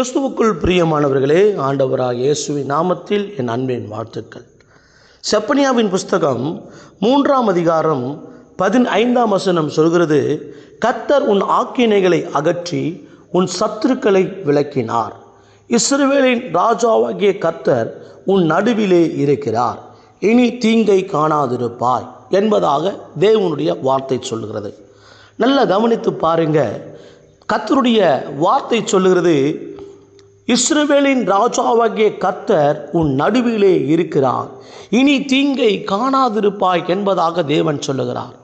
கிறிஸ்துவுக்குள் பிரியமானவர்களே ஆண்டவராக இயேசுவின் நாமத்தில் என் அன்பின் வாழ்த்துக்கள். செப்பனியாவின் புஸ்தகம் மூன்றாம் அதிகாரம் பதினைந்தாம் வசனம் சொல்கிறது கத்தர் உன் ஆக்கினைகளை அகற்றி உன் சத்துருக்களை விளக்கினார். இஸ்ரேலின் ராஜாவாகிய கத்தர் உன் நடுவிலே இருக்கிறார். இனி தீங்கை காணாதிருப்பாய் என்பதாக தேவனுடைய வார்த்தை சொல்லுகிறது நல்லா கவனித்து பாருங்க. கத்தருடைய வார்த்தை சொல்லுகிறது இஸ்ரவேலின் ராஜாவாகிய கர்த்தர் உன் நடுவிலே இருக்கிறார். இனி தீங்கை காணாதிருப்பாய் என்பதாக தேவன் சொல்லுகிறார்.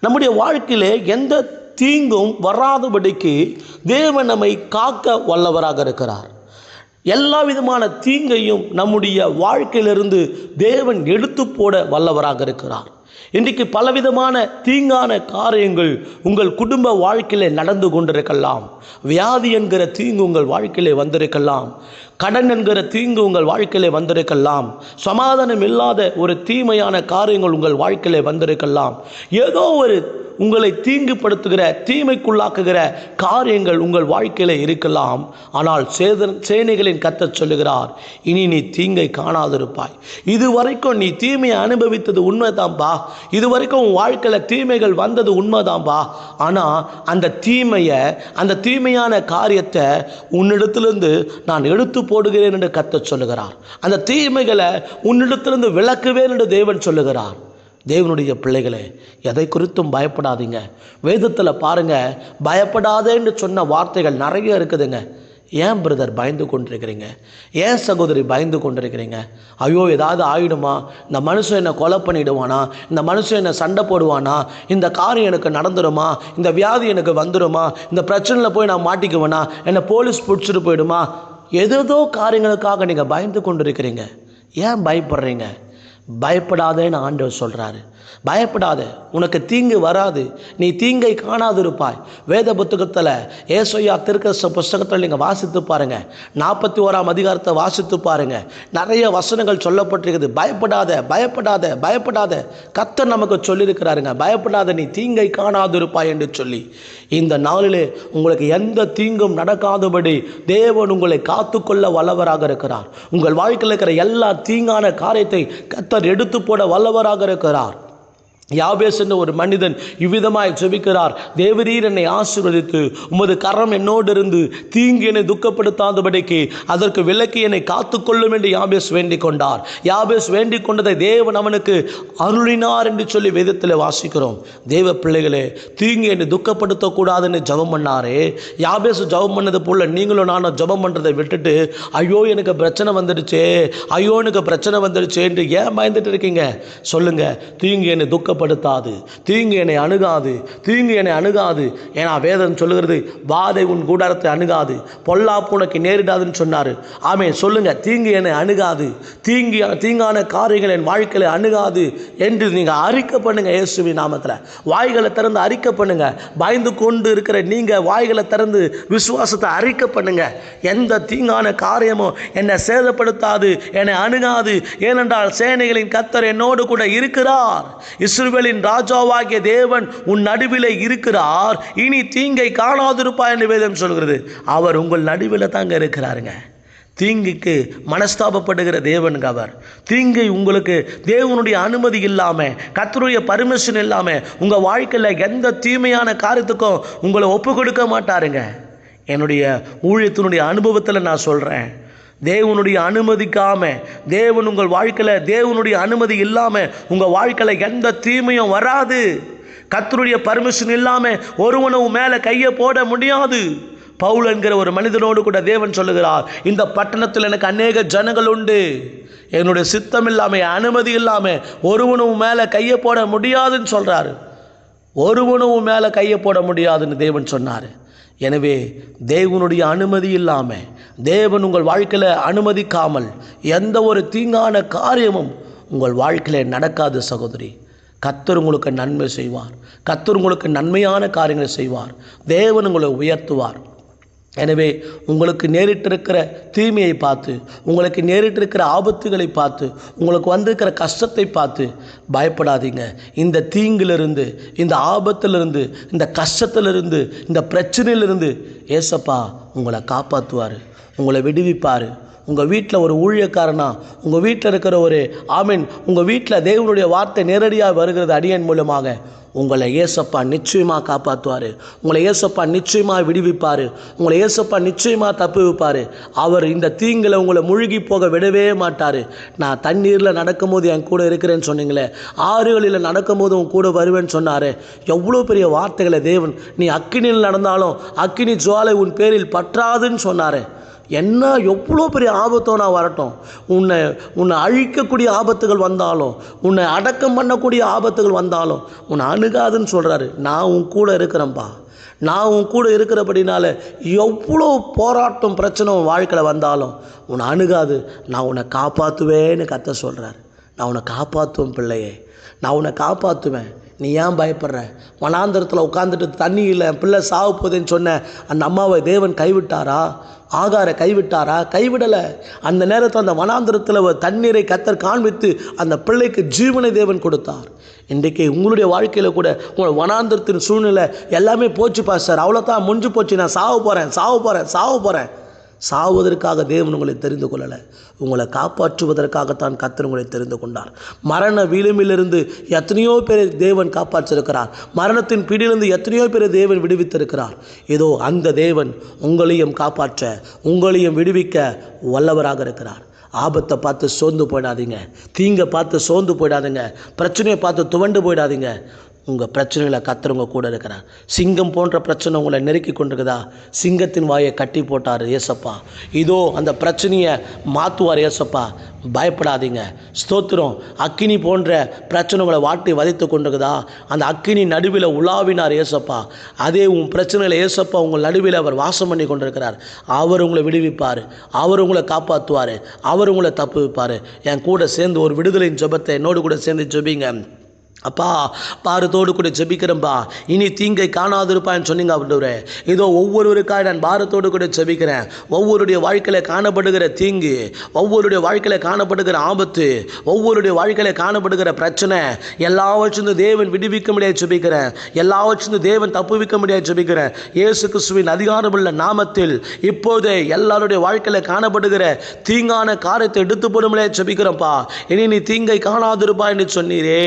நம்முடைய வாழ்க்கையிலே எந்த தீங்கும் வராதபடிக்கு தேவன் நம்மை காக்க வல்லவராக இருக்கிறார். எல்லா விதமான தீங்கையும் நம்முடைய வாழ்க்கையிலிருந்து தேவன் எடுத்து போட வல்லவராக இருக்கிறார். இன்றைக்கு பலவிதமான தீங்கான காரியங்கள் உங்கள் குடும்ப வாழ்க்கையில் நடந்து கொண்டிருக்கலாம். வியாதி என்கிற தீங்கு உங்கள் வாழ்க்கையிலே வந்திருக்கலாம். கடன் என்கிற தீங்கு உங்கள் வாழ்க்கையிலே வந்திருக்கலாம். சமாதானம் இல்லாத ஒரு தீமையான காரியங்கள் உங்கள் வாழ்க்கையிலே வந்திருக்கலாம். ஏதோ ஒரு உங்களை தீங்குபடுத்துகிற தீமைக்குள்ளாக்குகிற காரியங்கள் உங்கள் வாழ்க்கையில் இருக்கலாம். ஆனால் சேதன் சேனைகளின் கத்தச் சொல்லுகிறார் இனி நீ தீங்கை காணாதிருப்பாய். இதுவரைக்கும் நீ தீமையை அனுபவித்தது உண்மைதான்பா. இதுவரைக்கும் உன் வாழ்க்கையில் தீமைகள் வந்தது உண்மைதான்பா. ஆனால் அந்த தீமையை அந்த தீமையான காரியத்தை உன்னிடத்திலிருந்து நான் எடுத்து போடுகிறேன் என்று கத்தச் சொல்லுகிறார். அந்த தீமைகளை உன்னிடத்திலிருந்து விளக்குவேன் என்று தேவன் சொல்லுகிறார். தேவனுடைய பிள்ளைகளே எதை குறித்தும் பயப்படாதீங்க. வேதத்தில் பாருங்க பயப்படாதேன்னு சொன்ன வார்த்தைகள் நிறைய இருக்குதுங்க. ஏன் பிரதர் பயந்து கொண்டிருக்கிறீங்க? ஏன் சகோதரி பயந்து கொண்டிருக்கிறீங்க? ஐயோ ஏதாவது ஆயிடுமா? இந்த மனுஷன் என்னை கொலை பண்ணிடுவானா? இந்த மனுஷன் என்னை சண்டை போடுவானா? இந்த காரியம் எனக்கு நடந்துருமா? இந்த வியாதி எனக்கு வந்துடுமா இந்த பிரச்சனையில் போய் நான் மாட்டிக்குவேனா? என்னை போலீஸ் பிடிச்சிட்டு போயிடுமா? ஏதேதோ காரியங்களுக்காக நீங்கள் பயந்து கொண்டிருக்கிறீங்க. ஏன் பயப்படுறீங்க? பயப்படாதேன்னு ஆண்டவர் சொல்கிறாரு பயப்படாத உனக்கு தீங்கு வராது நீ தீங்கை காணாதிருப்பாய். வேத புத்தகத்தில் ஏசோயா திருக்கச புஸ்தகத்தில் நீங்கள் வாசித்து பாருங்க. நாற்பத்தி ஓராம் அதிகாரத்தை வாசித்து பாருங்க. நிறைய வசனங்கள் சொல்லப்பட்டிருக்குது. பயப்படாத பயப்படாத பயப்படாத. கத்தர் நமக்கு சொல்லியிருக்கிறாருங்க. பயப்படாத நீ தீங்கை காணாதிருப்பாய் என்று சொல்லி. இந்த நாளிலே உங்களுக்கு எந்த தீங்கும் நடக்காதபடி தேவன் உங்களை காத்துக்கொள்ள வல்லவராக இருக்கிறார். உங்கள் வாழ்க்கையில் இருக்கிற எல்லா தீங்கான காரியத்தை கத்தர் எடுத்து போட வல்லவராக இருக்கிறார். யாபேஸ் என்ற ஒரு மனிதன் இவ்விதமாய் ஜெபிக்கிறார் தேவரீர் என்னை ஆசீர்வதித்து உமது கரம் என்னோடு இருந்து தீங்கு என்னை துக்கப்படுத்தாதபடிக்கு அதற்கு விலக்கி என்னை காத்துக்கொள்ளும் என்று யாபேஸ் வேண்டிக் கொண்டார். யாபேஸ் வேண்டிக் கொண்டதை தேவன் அவனுக்கு அருளினார் என்று சொல்லி வேதத்தில் வாசிக்கிறோம். தேவ பிள்ளைகளே தீங்கு என்னை துக்கப்படுத்தக்கூடாதுன்னு ஜெபம் பண்ணாரே. யாபேஸ் ஜெபம் பண்ணது போல நீங்களும் நானும் ஜெபம் பண்ணுறதை விட்டுட்டு ஐயோ எனக்கு பிரச்சனை வந்துடுச்சே ஐயோ எனக்கு பிரச்சனை வந்துடுச்சே என்று ஏன் பயந்துட்டு இருக்கீங்க? சொல்லுங்க. தீங்கு என்னை துக்க துக்கப்படுத்தாது தீங்கு என்னை அணுகாது. தீங்கு என்னை அணுகாது. ஏன்னா வேதம் சொல்லுகிறது வாதை உன் கூடாரத்தை அணுகாது. பொல்லாப்பு உனக்கு நேரிடாதுன்னு சொன்னார். ஆமே சொல்லுங்க. தீங்கு என்னை அணுகாது. தீங்கு தீங்கான காரியங்கள் என் வாழ்க்கையில் அணுகாது. என்று நீங்கள் அறிக்கை பண்ணுங்க இயேசுவி நாமத்தில். வாய்களை திறந்து அறிக்கை பண்ணுங்க. பயந்து கொண்டு இருக்கிற நீங்கள் வாய்களை திறந்து விசுவாசத்தை அறிக்கை பண்ணுங்க. எந்த தீங்கான காரியமும் என்னை சேதப்படுத்தாது என்னை அணுகாது. ஏனென்றால் சேனைகளின் கத்தர் என்னோடு கூட இருக்கிறார். இஸ்ரேலின் ராஜாவாகிய தேவன் உன் நடுவிலே இருக்கிறார். இனி தீங்கை காணாதிருப்பா என்று வேதம் சொல்கிறது. அவர் உங்கள் நடுவில் தாங்க இருக்கிறாருங்க. தீங்குக்கு மனஸ்தாபப்படுகிற தேவனுங்க அவர். தீங்கை உங்களுக்கு தேவனுடைய அனுமதி இல்லாமல் கத்தருடைய பர்மிஷன் இல்லாமல் உங்கள் வாழ்க்கையில் எந்த தீமையான காரியத்துக்கும் உங்களை ஒப்பு கொடுக்க மாட்டாருங்க. என்னுடைய ஊழியத்தினுடைய அனுபவத்தில் நான் சொல்கிறேன் தேவனுடைய அனுமதிக்காம தேவன் உங்கள் வாழ்க்கையில் தேவனுடைய அனுமதி இல்லாமல் உங்கள் வாழ்க்கையில் எந்த தீமையும் வராது. கத்தருடைய பர்மிஷன் இல்லாமல் ஒருவனும் மேலே கையை போட முடியாது. பவுல் என்கிற ஒரு மனிதனோடு கூட தேவன் சொல்லுகிறார் இந்த பட்டணத்தில் எனக்கு அநேக ஜனங்கள் உண்டு. என்னுடைய சித்தம் இல்லாமல் அனுமதி இல்லாமல் ஒருவனும் மேலே கையை போட முடியாதுன்னு சொல்கிறாரு ஒருவனும் மேலே கையை போட முடியாதுன்னு தேவன் சொன்னார். எனவே தேவனுடைய அனுமதி இல்லாமல் தேவன் உங்கள் வாழ்க்கையில் அனுமதிக்காமல் எந்த ஒரு தீங்கான காரியமும் உங்கள் வாழ்க்கையில் நடக்காது சகோதரி. கத்தர் உங்களுக்கு நன்மை செய்வார். கத்தர் உங்களுக்கு நன்மையான காரியங்களை செய்வார். தேவன் உங்களை உயர்த்துவார். எனவே உங்களுக்கு நேரிட்டிருக்கிற தீமையை பார்த்து உங்களுக்கு நேரிட்டிருக்கிற ஆபத்துகளை பார்த்து உங்களுக்கு வந்திருக்கிற கஷ்டத்தை பார்த்து பயப்படாதீங்க. இந்த தீங்கிலிருந்து இந்த ஆபத்திலிருந்து இந்த கஷ்டத்திலிருந்து இந்த பிரச்சனையிலிருந்து ஏசப்பா உங்களை காப்பாற்றுவார் உங்களை விடுவிப்பார். உங்கள் வீட்டில் ஒரு ஊழியக்காரனா உங்கள் வீட்டில் இருக்கிற ஒரு ஆமீன் உங்கள் வீட்டில் தேவனுடைய வார்த்தை நேரடியாக வருகிறது அடியன் மூலமாக உங்களை ஏசப்பா நிச்சயமாக காப்பாற்றுவார் உங்களை ஏசப்பா நிச்சயமாக விடுவிப்பார். உங்களை ஏசப்பா நிச்சயமாக தப்பு வைப்பார் அவர் இந்த தீங்கில் உங்களை முழுகி போக விடவே மாட்டார். நான் தண்ணீரில் நடக்கும்போது என் கூட இருக்கிறேன்னு சொன்னீங்களே ஆறுகளில் நடக்கும்போது உன் கூட வருவேன்னு சொன்னார். எவ்வளோ பெரிய வார்த்தைகளை தேவன் நீ அக்கினியில் நடந்தாலும் அக்கினி ஜுவாலை உன் பேரில் பற்றாதுன்னு சொன்னார். என்ன எவ்வளோ பெரிய ஆபத்தோ நான் வரட்டும். உன்னை உன்னை அழிக்கக்கூடிய ஆபத்துகள் வந்தாலும் உன்னை அடக்கம் பண்ணக்கூடிய ஆபத்துகள் வந்தாலும் உன்னை அணுகாதுன்னு சொல்கிறாரு நான் உன் கூட இருக்கிறேன்ப்பா நான் உன் கூட இருக்கிறபடினால எவ்வளோ போராட்டம் பிரச்சனை உன் வாழ்க்கையில் வந்தாலும் உன்னை அணுகாது. நான் உன்னை காப்பாற்றுவேன்னு கத்த சொல்கிறார் நான் உன்னை காப்பாற்றுவேன் பிள்ளையே. நான் உன்னை காப்பாற்றுவேன் நீ ஏன் பயப்படுற? வனாந்தரத்தில் உட்காந்துட்டு தண்ணி இல்லை பிள்ளை சாவு போதேன்னு சொன்ன அந்த அம்மாவை தேவன் கைவிட்டாரா? ஆகார கைவிட்டாரா? கைவிடலை. அந்த நேரத்தில் அந்த வனாந்திரத்தில் தண்ணீரை கத்தர் காண்பித்து அந்த பிள்ளைக்கு ஜீவனை தேவன் கொடுத்தார். இன்றைக்கு உங்களுடைய வாழ்க்கையில் கூட உங்கள் வனாந்திரத்தின் சூழ்நிலை எல்லாமே போச்சு சார் அவ்வளோதான் முடிஞ்சு போச்சு. நான் சாவு போகிறேன் சாவு போகிறேன் சாவு போகிறேன் சாவதற்காக தேவன் உங்களை தெரிந்து கொள்ளலை. உங்களை காப்பாற்றுவதற்காகத்தான் கத்தர் உங்களை தெரிந்து கொண்டார். மரண விளிம்பிலிருந்து எத்தனையோ பேரை தேவன் காப்பாற்றிருக்கிறார். மரணத்தின் பிடியிலிருந்து எத்தனையோ பேரை தேவன் விடுவித்திருக்கிறார். இதோ அந்த தேவன் உங்களையும் காப்பாற்ற உங்களையும் விடுவிக்க வல்லவராக இருக்கிறார். ஆபத்தை பார்த்து சோர்ந்து போயிடாதீங்க. தீங்கை பார்த்து சோர்ந்து போயிடாதீங்க. பிரச்சனையை பார்த்து துவண்டு போயிடாதீங்க. உங்கள் பிரச்சனைகளை கத்துறவங்க கூட இருக்கிறார். சிங்கம் போன்ற பிரச்சனை உங்களை நெருக்கி கொண்டிருக்குதா? சிங்கத்தின் வாயை கட்டி போட்டார் ஏசப்பா இதோ அந்த பிரச்சனையை மாற்றுவார் ஏசப்பா பயப்படாதீங்க. ஸ்தோத்திரம். அக்கினி போன்ற பிரச்சனை உங்களை வாட்டி வதைத்து கொண்டிருக்குதா? அந்த அக்கினி நடுவில் உலாவினார் ஏசப்பா அதே உன் பிரச்சனையில் ஏசப்பா உங்கள் நடுவில் அவர் வாசம் பண்ணி கொண்டிருக்கிறார். அவர் உங்களை விடுவிப்பார். அவர் உங்களை காப்பாற்றுவார் அவர் உங்களை தப்பு வைப்பார் என் கூட சேர்ந்து ஒரு விடுதலையின் ஜபத்தை என்னோடு கூட சேர்ந்து ஜெபிங்க. அப்பா பாரத்தோடு கூட ஜெபிக்கிறேன்பா. இனி தீங்கை காணாதிருப்பான்னு சொன்னீங்க அப்படின்ற இதோ ஒவ்வொருவருக்காக நான் பாரத்தோடு கூட ஜெபிக்கிறேன். ஒவ்வொருடைய வாழ்க்கையில் காணப்படுகிற தீங்கு ஒவ்வொருடைய வாழ்க்கையில் காணப்படுகிற ஆபத்து ஒவ்வொருடைய வாழ்க்கையில் காணப்படுகிற பிரச்சனை எல்லாவற்றிலிருந்து தேவன் விடுவிக்க முடியாது ஜெபிக்கிறேன். எல்லாவற்றிலிருந்து தேவன் தப்புவிக்க முடியாது ஜெபிக்கிறேன். இயேசு கிறிஸ்துவின் அதிகாரமுள்ள நாமத்தில் இப்போதே எல்லாருடைய வாழ்க்கையில் காணப்படுகிற தீங்கான காரியத்தை எடுத்து போட முடியாது இனி நீ தீங்கை காணாதிருப்பா என்று சொன்னீரே.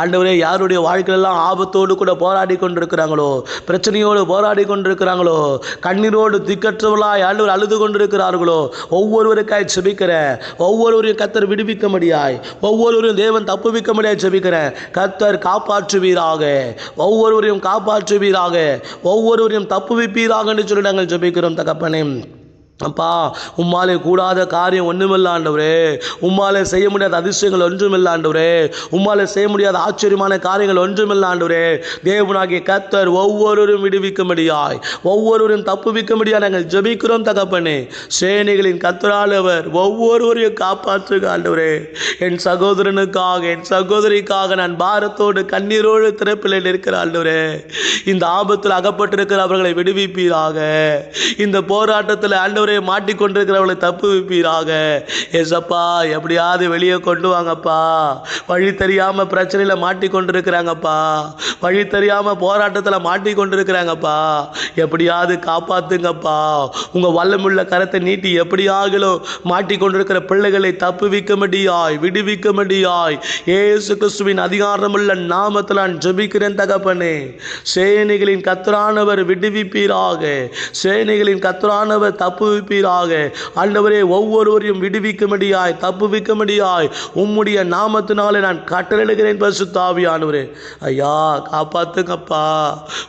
ஆண்டவர் யாருடைய வாழ்க்கையெல்லாம் ஆபத்தோடு கூட போராடி கொண்டிருக்கிறாங்களோ பிரச்சனையோடு போராடி கொண்டிருக்கிறாங்களோ கண்ணீரோடு திக்கற்றவர்களாய் ஆண்டவர் அழுது கொண்டிருக்கிறார்களோ ஒவ்வொருவருக்காய் செபிக்கிற ஒவ்வொருவரையும் கத்தர் விடுவிக்க முடியாய் ஒவ்வொருவரையும் தேவன் தப்புவிக்க முடியாது செபிக்கிறேன். கத்தர் காப்பாற்றுவீராக. ஒவ்வொருவரையும் காப்பாற்றுவீராக. ஒவ்வொருவரையும் தப்புவிப்பீராக என்று சொல்லி நாங்கள் ஜெபிக்கிறோம் தகப்பனே. அப்பா உம்மாலே கூடாத காரியம் ஒன்றுமில்ல ஆண்டவரே. உம்மாலே செய்ய முடியாத அதிசயங்கள் ஒன்றுமில்ல ஆண்டவரே. உம்மாலே செய்ய முடியாத ஆச்சரியமான காரியங்கள் ஒன்றுமில்ல ஆண்டவரே. தேவனாகிய கத்தர் ஒவ்வொருவரும் விடுவிக்கும்படியாய் ஒவ்வொருவரும் தப்புவிக்கும்படியாய் நாங்கள் ஜெபிக்கிறோம் தகப்பனே. சேனைகளின் கத்தராளவர் ஒவ்வொருவரையும் காப்பாற்றுக ஆண்டவரே. என் சகோதரனுக்காக என் சகோதரிக்காக நான் பாரத்தோடு கண்ணீரோடு திறப்பில் இருக்கிற ஆண்டவரே. இந்த ஆபத்தில் அகப்பட்டிருக்கிற அவர்களை விடுவிப்பீராக. இந்த போராட்டத்தில் ஆண்டவர் மாட்டிக்கொண்டிருக்கிறவர்களை தப்பு வைப்பீராக ஏசப்பா எப்படியாவது வெளியே கொண்டு வாங்கப்பா. வழி தெரியாமல் பிரச்சனையில் மாட்டிக்கொண்டிருக்கிறாங்கப்பா. வழி தெரியாமல் போராட்டத்தில் மாட்டிக்கொண்டிருக்கிறாங்கப்பா. எப்படியாவது காப்பாத்துங்கப்பா. உங்கள் வல்லமுள்ள கரத்தை நீட்டி எப்படியாகலும் மாட்டிக்கொண்டிருக்கிற பிள்ளைகளை தப்புவிக்கும்படியாய் விடுவிக்கும்படியாய் ஏசு கிறிஸ்துவின் அதிகாரமுள்ள நாமத்தில் நான் ஜபிக்கிறேன் தகப்பனே. சேனைகளின் கத்தரானவர் விடுவிப்பீராக. சேனைகளின் கத்தரானவர் தப்பு தப்புவிப்பீராக. ஆண்டவரே ஒவ்வொருவரையும் விடுவிக்கும்படியாய் தப்புவிக்கும்படியாய் உம்முடைய நாமத்தினாலே நான் கட்டளையிடுகிறேன் பசுத்தாவியானவரே ஐயா காப்பாத்துங்கப்பா.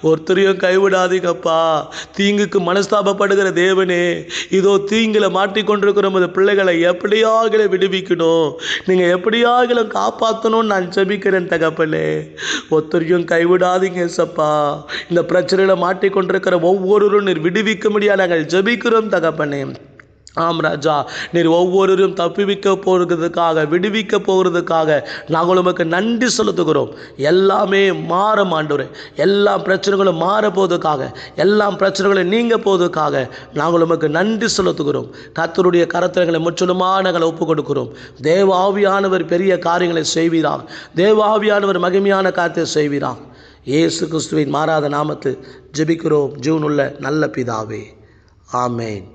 ஒருத்தரையும் கைவிடாதீங்கப்பா. தீங்குக்கு மனஸ்தாபப்படுகிற தேவனே இதோ தீங்கில மாட்டிக்கொண்டிருக்கிற நமது பிள்ளைகளை எப்படியாக விடுவிக்கணும். நீங்கள் எப்படியாக காப்பாற்றணும்னு நான் ஜபிக்கிறேன் தகப்பலே ஒருத்தரையும் கைவிடாதீங்க சப்பா இந்த பிரச்சனையில் மாட்டிக்கொண்டிருக்கிற ஒவ்வொருவரும் நீர் விடுவிக்க முடியாது நாங்கள் ஜபிக்கிறோம் தகப்பனே. ஆம் ராஜா நீர் ஒவ்வொருவரும் தப்புவிக்க போகிறதுக்காக விடுவிக்க போகிறதுக்காக நாங்கள் உமக்கு நன்றி செலுத்துகிறோம். எல்லாமே மாற ஆண்டவரே. எல்லா பிரச்சனைகளும் மாற போவதுக்காக எல்லா பிரச்சனைகளும் நீங்க போவதுக்காக நாங்கள் உமக்கு நன்றி செலுத்துகிறோம். கத்தருடைய கரத்திரங்களை முற்றிலுமாக நாங்கள் ஒப்புக் கொடுக்கிறோம் தேவ ஆவியானவர் பெரிய காரியங்களை செய்வீராக. தேவ ஆவியானவர் மகிமையான காரியத்தை செய்வீராக. இயேசு கிறிஸ்துவின் மாறாத நாமத்து ஜெபிக்கிறோம். ஜீவனுள்ள நல்ல பிதாவே. ஆமேன்.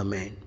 ஆமேன்.